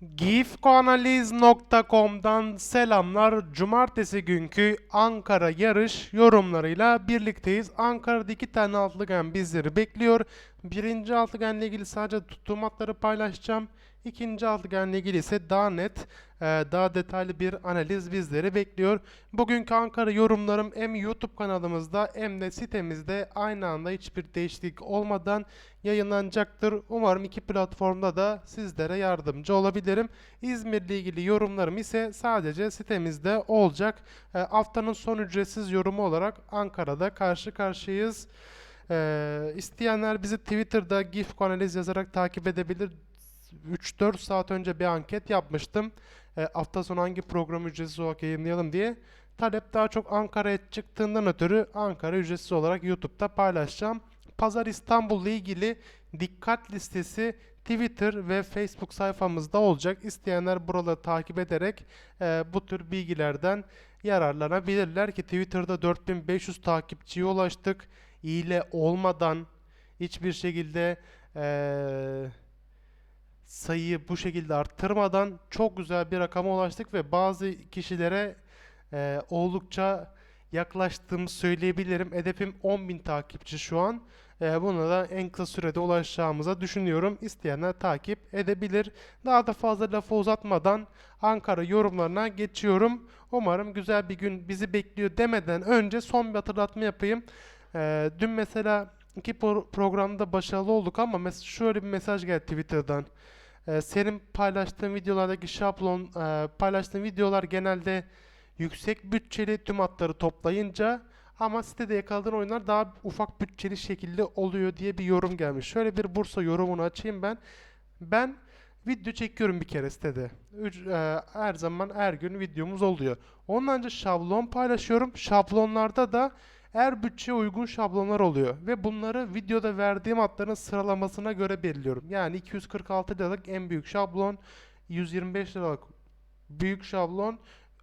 Gifkoanaliz.com'dan selamlar. Cumartesi günkü Ankara yarış yorumlarıyla birlikteyiz. Ankara'da iki tane altıgen bizleri bekliyor. Birinci altıgenle ilgili sadece tuttuğum atları paylaşacağım. İkinci altıgenle ilgili ise daha net, e, daha detaylı bir analiz bizleri bekliyor. Bugünkü Ankara yorumlarım hem YouTube kanalımızda hem de sitemizde aynı anda hiçbir değişiklik olmadan yayınlanacaktır. Umarım iki platformda da sizlere yardımcı olabilirim. İzmir'le ilgili yorumlarım ise sadece sitemizde olacak. E, haftanın son ücretsiz yorumu olarak Ankara'da karşı karşıyayız. E, isteyenler bizi Twitter'da GIF analiz yazarak takip edebilir. 3-4 saat önce bir anket yapmıştım. E, hafta sonu hangi program ücretsiz olarak yayınlayalım diye. Talep daha çok Ankara'ya çıktığından ötürü Ankara ücretsiz olarak YouTube'da paylaşacağım. Pazar İstanbul'la ilgili dikkat listesi Twitter ve Facebook sayfamızda olacak. İsteyenler buraları takip ederek e, bu tür bilgilerden yararlanabilirler ki Twitter'da 4500 takipçiye ulaştık. İyile olmadan hiçbir şekilde eee sayıyı bu şekilde arttırmadan çok güzel bir rakama ulaştık ve bazı kişilere e, oldukça yaklaştığımı söyleyebilirim. Hedefim 10.000 takipçi şu an. E, buna da en kısa sürede ulaşacağımıza düşünüyorum. İsteyenler takip edebilir. Daha da fazla lafı uzatmadan Ankara yorumlarına geçiyorum. Umarım güzel bir gün bizi bekliyor demeden önce son bir hatırlatma yapayım. E, dün mesela iki pro- programda başarılı olduk ama mes- şöyle bir mesaj geldi Twitter'dan. Ee, senin paylaştığın videolardaki şablon, e, paylaştığın videolar genelde yüksek bütçeli tüm hatları toplayınca ama sitede yakaladığın oyunlar daha ufak bütçeli şekilde oluyor diye bir yorum gelmiş. Şöyle bir Bursa yorumunu açayım ben. Ben video çekiyorum bir kere sitede. Üc- e, her zaman her gün videomuz oluyor. Ondan önce şablon paylaşıyorum. Şablonlarda da her bütçeye uygun şablonlar oluyor ve bunları videoda verdiğim hatların sıralamasına göre belirliyorum. Yani 246 liralık en büyük şablon, 125 liralık büyük şablon,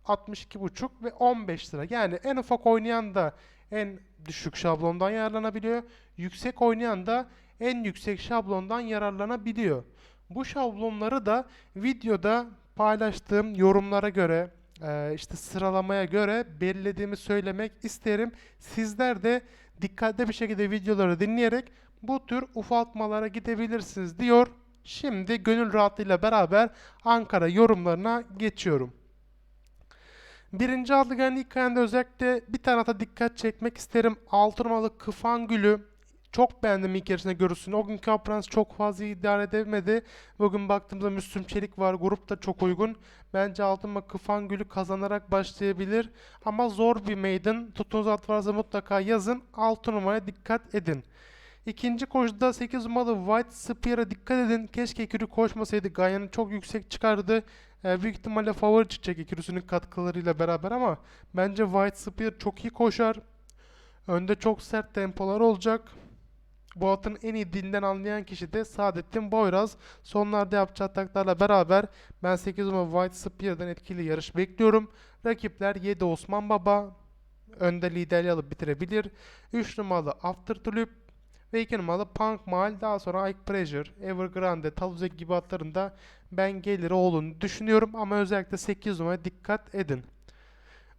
62,5 ve 15 lira. Yani en ufak oynayan da en düşük şablondan yararlanabiliyor. Yüksek oynayan da en yüksek şablondan yararlanabiliyor. Bu şablonları da videoda paylaştığım yorumlara göre e, işte sıralamaya göre belirlediğimi söylemek isterim. Sizler de dikkatli bir şekilde videoları dinleyerek bu tür ufaltmalara gidebilirsiniz diyor. Şimdi gönül rahatlığıyla beraber Ankara yorumlarına geçiyorum. Birinci altıgen ilk ayında özellikle bir tarafa dikkat çekmek isterim. Altı numaralı Kıfan Gülü çok beğendim ilk yarısında görürsün. O günkü Aprans çok fazla idare edemedi. Bugün baktığımızda Müslüm Çelik var. Grup da çok uygun. Bence altın numara Kıfan Gülü kazanarak başlayabilir. Ama zor bir maiden. Tuttuğunuz at varsa mutlaka yazın. Altı numaraya dikkat edin. İkinci koşuda 8 numaralı White Spear'a dikkat edin. Keşke Ekürü koşmasaydı. Ganyan'ı çok yüksek çıkardı. Ee, büyük ihtimalle favori çıkacak Ekürüsünün katkılarıyla beraber ama bence White Spear çok iyi koşar. Önde çok sert tempolar olacak. Bu atın en iyi dilinden anlayan kişi de Saadettin Boyraz. Sonlarda yapacağı taklarla beraber ben 8 numara White Spear'dan etkili yarış bekliyorum. Rakipler 7 Osman Baba. Önde liderliği alıp bitirebilir. 3 numaralı After Tulip ve 2 numaralı Punk Mahal. Daha sonra Ike Pressure, Evergrande, Taluzek gibi atlarında ben geliri olduğunu düşünüyorum. Ama özellikle 8 numara dikkat edin.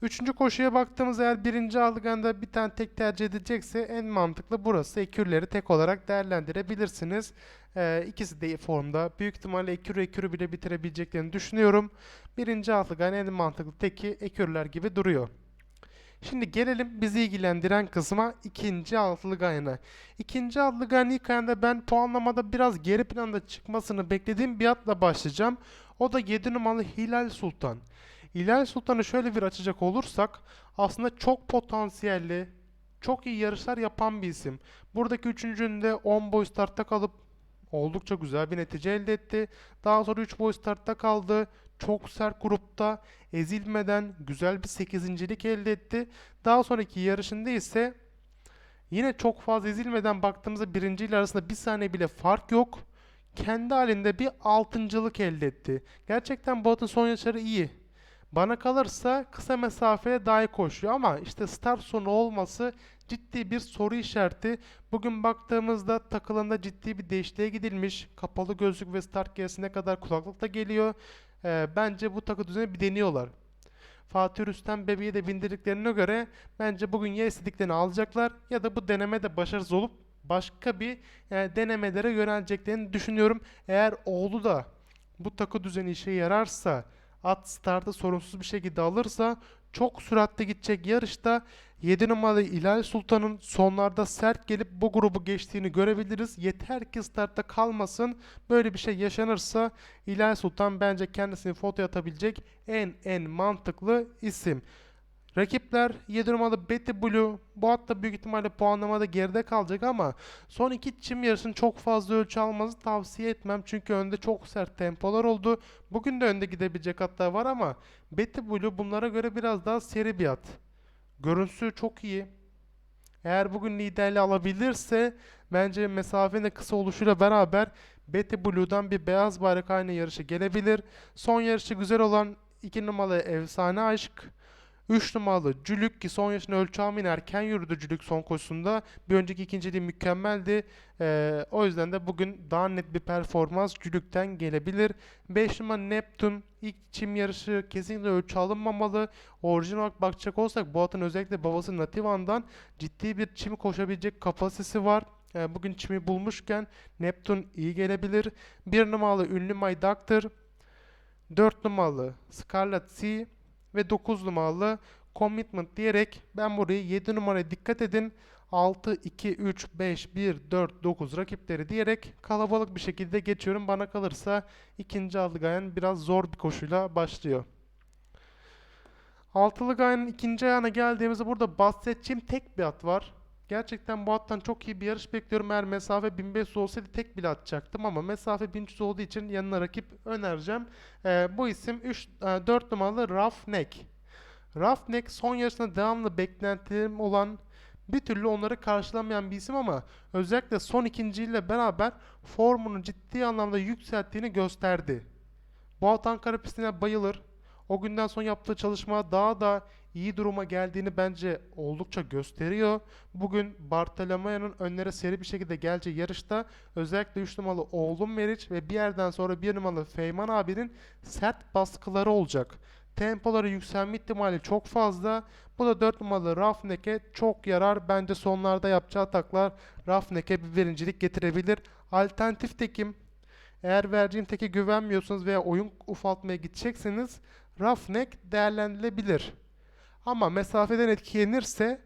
Üçüncü koşuya baktığımız eğer birinci alganda bir tane tek tercih edilecekse en mantıklı burası. Ekürleri tek olarak değerlendirebilirsiniz. Ee, ikisi de formda. Büyük ihtimalle ekürü ekürü bile bitirebileceklerini düşünüyorum. Birinci altıgan en mantıklı teki ekürler gibi duruyor. Şimdi gelelim bizi ilgilendiren kısma ikinci altılı gayana. İkinci altılı gayanın ilk ayında ben puanlamada biraz geri planda çıkmasını beklediğim bir atla başlayacağım. O da 7 numaralı Hilal Sultan. Hilal Sultan'ı şöyle bir açacak olursak aslında çok potansiyelli, çok iyi yarışlar yapan bir isim. Buradaki üçüncünde 10 boy startta kalıp oldukça güzel bir netice elde etti. Daha sonra 3 boy startta kaldı. Çok sert grupta ezilmeden güzel bir 8.lik elde etti. Daha sonraki yarışında ise yine çok fazla ezilmeden baktığımızda birinci ile arasında bir saniye bile fark yok. Kendi halinde bir altıncılık elde etti. Gerçekten bu atın son yarışları iyi. Bana kalırsa kısa mesafeye daha iyi koşuyor ama işte start sonu olması ciddi bir soru işareti. Bugün baktığımızda takılında ciddi bir değişikliğe gidilmiş. Kapalı gözlük ve start gerisine kadar kulaklık da geliyor. Ee, bence bu takı düzeni bir deniyorlar. Fatih Rüstem bebeği de bindirdiklerine göre bence bugün ya istediklerini alacaklar ya da bu denemede başarısız olup başka bir e, denemelere yöneleceklerini düşünüyorum. Eğer oğlu da bu takı düzeni işe yararsa at startı sorunsuz bir şekilde alırsa çok süratli gidecek yarışta 7 numaralı İlal Sultan'ın sonlarda sert gelip bu grubu geçtiğini görebiliriz. Yeter ki startta kalmasın. Böyle bir şey yaşanırsa İlal Sultan bence kendisini foto atabilecek en en mantıklı isim. Rakipler 7 numaralı Betty Blue. Bu hatta büyük ihtimalle puanlamada geride kalacak ama son iki çim yarışını çok fazla ölçü almanızı tavsiye etmem. Çünkü önde çok sert tempolar oldu. Bugün de önde gidebilecek hatta var ama Betty Blue bunlara göre biraz daha seri bir at. Görüntüsü çok iyi. Eğer bugün liderliği alabilirse bence mesafenin kısa oluşuyla beraber Betty Blue'dan bir beyaz bayrak aynı yarışa gelebilir. Son yarışı güzel olan 2 numaralı Efsane Aşk 3 numaralı Cülük ki son yaşına ölçü almayın erken yürüdü Cülük son koşusunda. Bir önceki ikinciliği mükemmeldi. Ee, o yüzden de bugün daha net bir performans Cülük'ten gelebilir. 5 numara Neptun ilk çim yarışı kesinlikle ölçü alınmamalı. Orijinal olarak bakacak olsak bu atın özellikle babası Nativan'dan ciddi bir çim koşabilecek kapasitesi var. Ee, bugün çimi bulmuşken Neptun iyi gelebilir. 1 numaralı ünlü My Doctor 4 numaralı Scarlet Sea ve 9 numaralı commitment diyerek ben burayı 7 numaraya dikkat edin 6, 2, 3, 5, 1, 4, 9 rakipleri diyerek kalabalık bir şekilde geçiyorum. Bana kalırsa ikinci aldı gayen biraz zor bir koşuyla başlıyor. Altılı gayenin ikinci ayağına geldiğimizde burada bahsedeceğim tek bir at var. Gerçekten bu attan çok iyi bir yarış bekliyorum. Eğer mesafe 1500 olsaydı tek bile atacaktım ama mesafe 1300 olduğu için yanına rakip önereceğim. Ee, bu isim 3, 4 numaralı Roughneck. Roughneck son yarışında devamlı beklentilerim olan bir türlü onları karşılamayan bir isim ama özellikle son ikinciyle beraber formunu ciddi anlamda yükselttiğini gösterdi. Bu at Ankara pistine bayılır. O günden sonra yaptığı çalışma daha da iyi duruma geldiğini bence oldukça gösteriyor. Bugün Bartolomeo'nun önlere seri bir şekilde geleceği yarışta özellikle 3 numaralı Oğlum Meriç ve bir yerden sonra 1 numaralı Feyman abinin sert baskıları olacak. Tempoları yükselme ihtimali çok fazla. Bu da 4 numaralı Rafnek'e çok yarar. Bence sonlarda yapacağı taklar Rafnek'e bir birincilik getirebilir. Alternatif tekim eğer vereceğim teke güvenmiyorsanız veya oyun ufaltmaya gidecekseniz Roughneck değerlendirilebilir. Ama mesafeden etkilenirse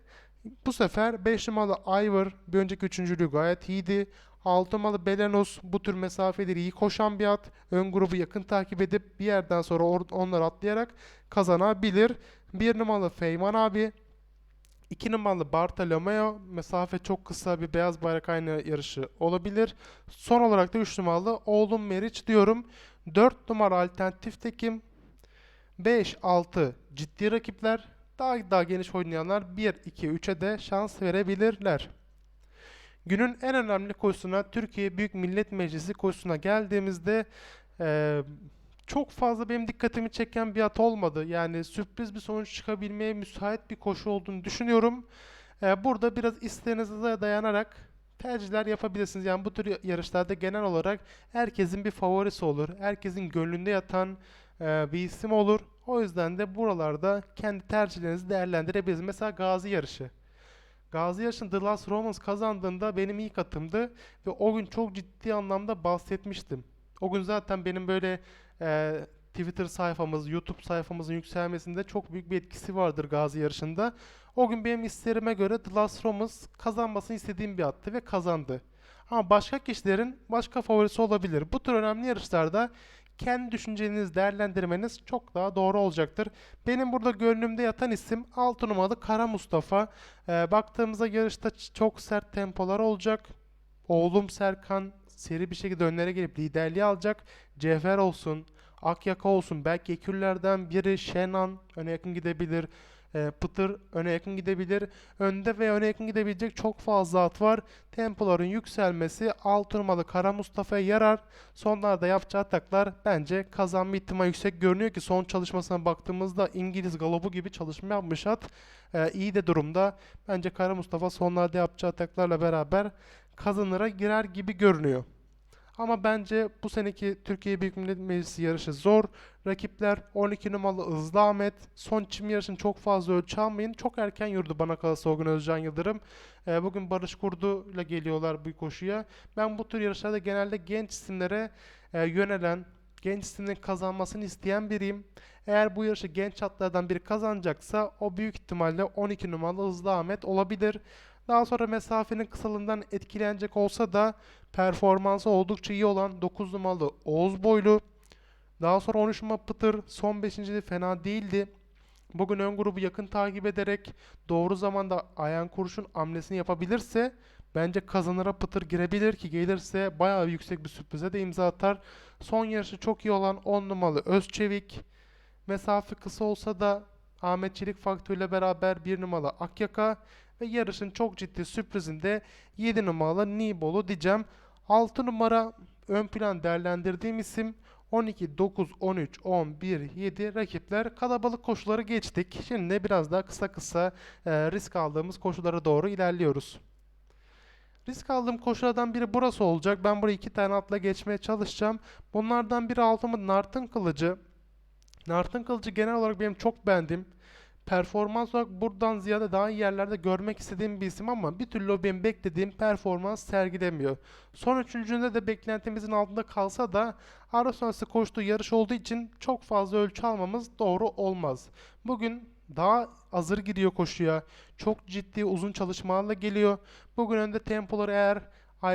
bu sefer 5 numaralı Ivor bir önceki üçüncülüğü gayet iyiydi. 6 numaralı Belenos bu tür mesafeleri iyi koşan bir at. Ön grubu yakın takip edip bir yerden sonra onları atlayarak kazanabilir. 1 numaralı Feyman abi 2 numaralı Bartolomeo mesafe çok kısa bir beyaz bayrak aynı yarışı olabilir. Son olarak da 3 numaralı Oğlum Meriç diyorum. 4 numara alternatif tekim 5, 6 ciddi rakipler. Daha daha geniş oynayanlar 1, 2, 3'e de şans verebilirler. Günün en önemli koşusuna Türkiye Büyük Millet Meclisi koşusuna geldiğimizde eee, çok fazla benim dikkatimi çeken bir at olmadı. Yani sürpriz bir sonuç çıkabilmeye müsait bir koşu olduğunu düşünüyorum. Eee, burada biraz isteğinize dayanarak tercihler yapabilirsiniz. Yani bu tür yarışlarda genel olarak herkesin bir favorisi olur. Herkesin gönlünde yatan bir isim olur. O yüzden de buralarda kendi tercihlerinizi değerlendirebilirsiniz. Mesela Gazi yarışı. Gazi yarışını The Last Romans kazandığında benim ilk atımdı ve o gün çok ciddi anlamda bahsetmiştim. O gün zaten benim böyle e, Twitter sayfamız, YouTube sayfamızın yükselmesinde çok büyük bir etkisi vardır Gazi yarışında. O gün benim isterime göre The Last Romans kazanmasını istediğim bir attı ve kazandı. Ama başka kişilerin başka favorisi olabilir. Bu tür önemli yarışlarda kendi düşüncenizi değerlendirmeniz çok daha doğru olacaktır. Benim burada gönlümde yatan isim 6 numaralı Kara Mustafa. Ee, baktığımızda yarışta çok sert tempolar olacak. Oğlum Serkan seri bir şekilde önlere gelip liderliği alacak. Cevher olsun, Akyaka olsun, belki ekürlerden biri Şenan öne yakın gidebilir. E, Pıtır öne yakın gidebilir. Önde ve öne yakın gidebilecek çok fazla at var. Tempoların yükselmesi 6 numaralı Kara Mustafa'ya yarar. Sonlarda yapacağı ataklar bence kazanma ihtimali yüksek görünüyor ki son çalışmasına baktığımızda İngiliz galobu gibi çalışma yapmış at. E, iyi de durumda. Bence Kara Mustafa sonlarda yapacağı ataklarla beraber kazanıra girer gibi görünüyor. Ama bence bu seneki Türkiye Büyük Millet Meclisi yarışı zor. Rakipler 12 numaralı Hızlı Ahmet. Son çim yarışını çok fazla ölçü almayın. Çok erken yürüdü bana kalırsa o gün Özcan Yıldırım. Ee, bugün Barış Kurdu ile geliyorlar bu koşuya. Ben bu tür yarışlarda genelde genç isimlere e, yönelen, genç isimlerin kazanmasını isteyen biriyim. Eğer bu yarışı genç atlardan biri kazanacaksa o büyük ihtimalle 12 numaralı Hızlı Ahmet olabilir. Daha sonra mesafenin kısalığından etkilenecek olsa da performansı oldukça iyi olan 9 numaralı Oğuz Boylu. Daha sonra 13 numaralı Pıtır son 5. de fena değildi. Bugün ön grubu yakın takip ederek doğru zamanda Ayan Kurşun hamlesini yapabilirse bence kazanıra Pıtır girebilir ki gelirse bayağı yüksek bir sürprize de imza atar. Son yarışı çok iyi olan 10 numaralı Özçevik. Mesafe kısa olsa da Ahmet Çelik faktörüyle beraber 1 numaralı Akyaka ve yarışın çok ciddi sürprizinde 7 numaralı Nibolu diyeceğim. 6 numara ön plan değerlendirdiğim isim 12, 9, 13, 11, 7 rakipler kalabalık koşuları geçtik. Şimdi biraz daha kısa kısa e, risk aldığımız koşulara doğru ilerliyoruz. Risk aldığım koşulardan biri burası olacak. Ben buraya iki tane atla geçmeye çalışacağım. Bunlardan biri altımın Nartın Kılıcı. Nartın Kılıcı genel olarak benim çok beğendiğim performans olarak buradan ziyade daha iyi yerlerde görmek istediğim bir isim ama bir türlü o benim beklediğim performans sergilemiyor. Son üçüncünde de beklentimizin altında kalsa da ara sonrası koştuğu yarış olduğu için çok fazla ölçü almamız doğru olmaz. Bugün daha hazır giriyor koşuya. Çok ciddi uzun çalışmalarla geliyor. Bugün önde tempoları eğer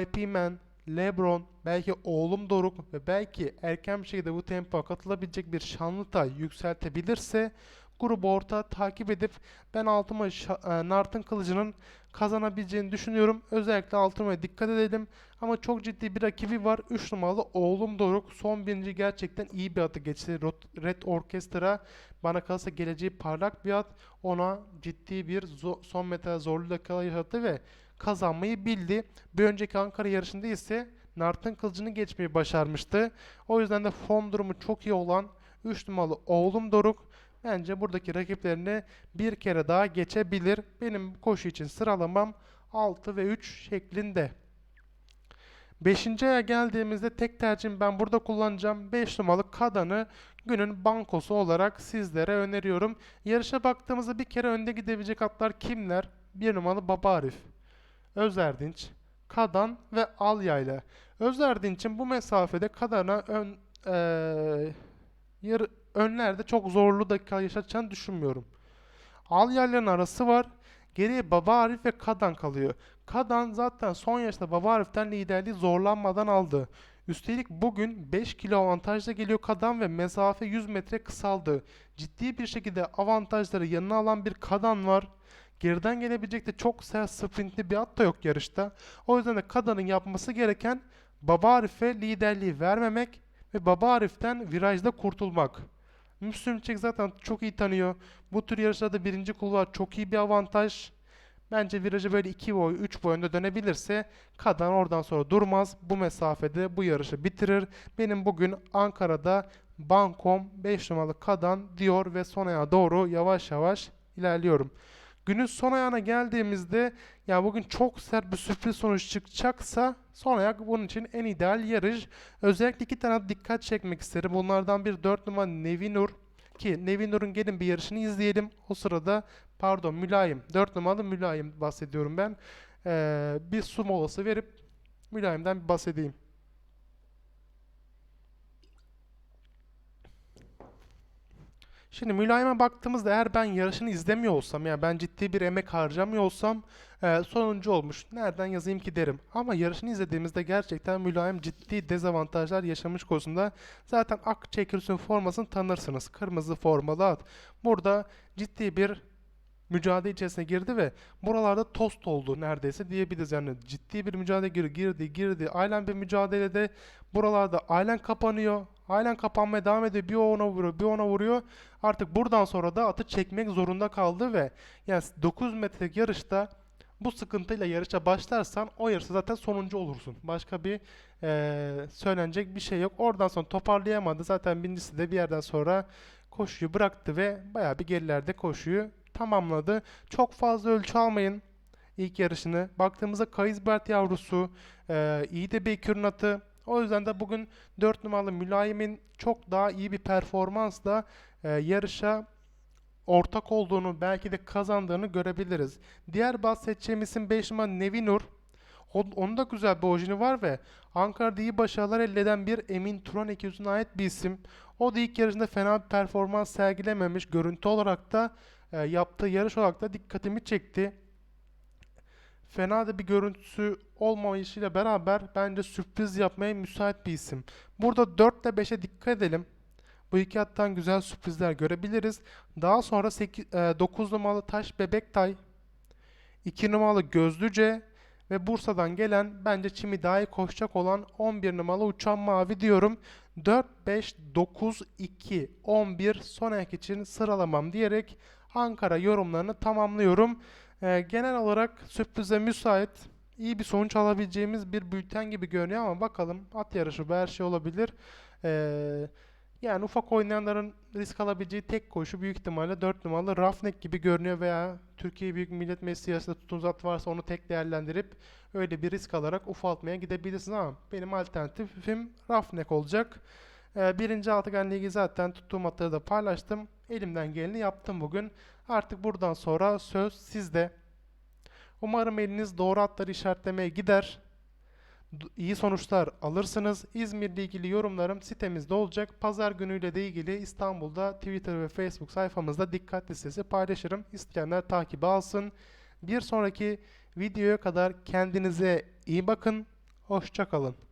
IP Man, Lebron, belki oğlum Doruk ve belki erken bir şekilde bu tempoya katılabilecek bir Şanlıtay yükseltebilirse grubu orta takip edip ben altıma e, Nart'ın kılıcının kazanabileceğini düşünüyorum. Özellikle altıma dikkat edelim. Ama çok ciddi bir rakibi var. 3 numaralı oğlum Doruk. Son birinci gerçekten iyi bir atı geçti. Red Orchestra bana kalırsa geleceği parlak bir at. Ona ciddi bir son metal zorlu dakika yaşattı ve kazanmayı bildi. Bir önceki Ankara yarışında ise Nart'ın kılıcını geçmeyi başarmıştı. O yüzden de form durumu çok iyi olan 3 numaralı oğlum Doruk bence buradaki rakiplerini bir kere daha geçebilir. Benim koşu için sıralamam 6 ve 3 şeklinde. Beşinci aya geldiğimizde tek tercihim ben burada kullanacağım. 5 numaralı Kadan'ı günün bankosu olarak sizlere öneriyorum. Yarışa baktığımızda bir kere önde gidebilecek atlar kimler? 1 numaralı Baba Arif, Özerdinç, Kadan ve Alyayla. Özerdinç'in bu mesafede Kadan'a ön, eee, yarı, önlerde çok zorlu dakika yaşatacağını düşünmüyorum. Alyalya'nın arası var. Geriye Baba Arif ve Kadan kalıyor. Kadan zaten son yaşta Baba Arif'ten liderliği zorlanmadan aldı. Üstelik bugün 5 kilo avantajla geliyor Kadan ve mesafe 100 metre kısaldı. Ciddi bir şekilde avantajları yanına alan bir Kadan var. Geriden gelebilecek de çok sert sprintli bir at da yok yarışta. O yüzden de Kadan'ın yapması gereken Baba Arif'e liderliği vermemek ve Baba Arif'ten virajda kurtulmak. Müslüm Çek zaten çok iyi tanıyor. Bu tür yarışlarda birinci kulvar çok iyi bir avantaj. Bence virajı böyle 2 boy, 3 boy önde dönebilirse Kadan oradan sonra durmaz. Bu mesafede bu yarışı bitirir. Benim bugün Ankara'da Bankom 5 numaralı Kadan diyor ve son ayağa doğru yavaş yavaş ilerliyorum. Günün son ayağına geldiğimizde ya bugün çok sert bir sürpriz sonuç çıkacaksa son ayak bunun için en ideal yarış. Özellikle iki tane dikkat çekmek isterim. Bunlardan bir 4 numara Nevinur ki Nevinur'un gelin bir yarışını izleyelim. O sırada pardon Mülayim 4 numaralı Mülayim bahsediyorum ben. Ee, bir su molası verip Mülayim'den bir bahsedeyim. Şimdi Mülayim'e baktığımızda eğer ben yarışını izlemiyor olsam yani ben ciddi bir emek harcamıyor olsam e, sonuncu olmuş. Nereden yazayım ki derim. Ama yarışını izlediğimizde gerçekten Mülayim ciddi dezavantajlar yaşamış konusunda. Zaten Ak formasını tanırsınız. Kırmızı formalı at. Burada ciddi bir mücadele içerisine girdi ve buralarda tost oldu neredeyse diyebiliriz. Yani ciddi bir mücadele gir- girdi, girdi. Aynen bir mücadelede buralarda Aynen kapanıyor. Aynen kapanmaya devam ediyor. Bir ona vuruyor, bir ona vuruyor. Artık buradan sonra da atı çekmek zorunda kaldı ve yani 9 metrelik yarışta bu sıkıntıyla yarışa başlarsan o yarışta zaten sonuncu olursun. Başka bir eee, söylenecek bir şey yok. Oradan sonra toparlayamadı. Zaten birincisi de bir yerden sonra koşuyu bıraktı ve bayağı bir gerilerde koşuyu tamamladı. Çok fazla ölçü almayın ilk yarışını. Baktığımızda Kaysbert yavrusu eee iyi de bir kürnatı. O yüzden de bugün 4 numaralı Mülayim'in çok daha iyi bir performansla eee, yarışa ortak olduğunu belki de kazandığını görebiliriz. Diğer bahsedeceğim isim 5 numara Nevinur. Onun da güzel bir orijini var ve Ankara'da iyi başarılar elde eden bir Emin Turan 200'üne ait bir isim. O da ilk yarışında fena bir performans sergilememiş. Görüntü olarak da e, yaptığı yarış olarak da dikkatimi çekti. Fena da bir görüntüsü olmayışıyla beraber bence sürpriz yapmaya müsait bir isim. Burada 4 ile 5'e dikkat edelim. Bu iki attan güzel sürprizler görebiliriz. Daha sonra 8, 9 numaralı Taş Bebektay, 2 numaralı Gözlüce ve Bursa'dan gelen bence çimi daha iyi koşacak olan 11 numaralı Uçan Mavi diyorum. 4, 5, 9, 2, 11 son ayak için sıralamam diyerek Ankara yorumlarını tamamlıyorum. Ee, genel olarak sürprize müsait, iyi bir sonuç alabileceğimiz bir bülten gibi görünüyor ama bakalım at yarışı her şey olabilir. Ee, yani ufak oynayanların risk alabileceği tek koşu büyük ihtimalle 4 numaralı Roughneck gibi görünüyor veya Türkiye Büyük Millet Meclisi yarışında tuttuğunuz at varsa onu tek değerlendirip öyle bir risk alarak ufaltmaya gidebilirsiniz ama benim alternatifim Roughneck olacak. Ee, birinci altıgen ligi zaten tuttuğum atları da paylaştım. Elimden geleni yaptım bugün. Artık buradan sonra söz sizde. Umarım eliniz doğru atları işaretlemeye gider. İyi sonuçlar alırsınız. İzmir'le ilgili yorumlarım sitemizde olacak. Pazar günüyle de ilgili İstanbul'da Twitter ve Facebook sayfamızda dikkat listesi paylaşırım. İsteyenler takibi alsın. Bir sonraki videoya kadar kendinize iyi bakın. Hoşça kalın.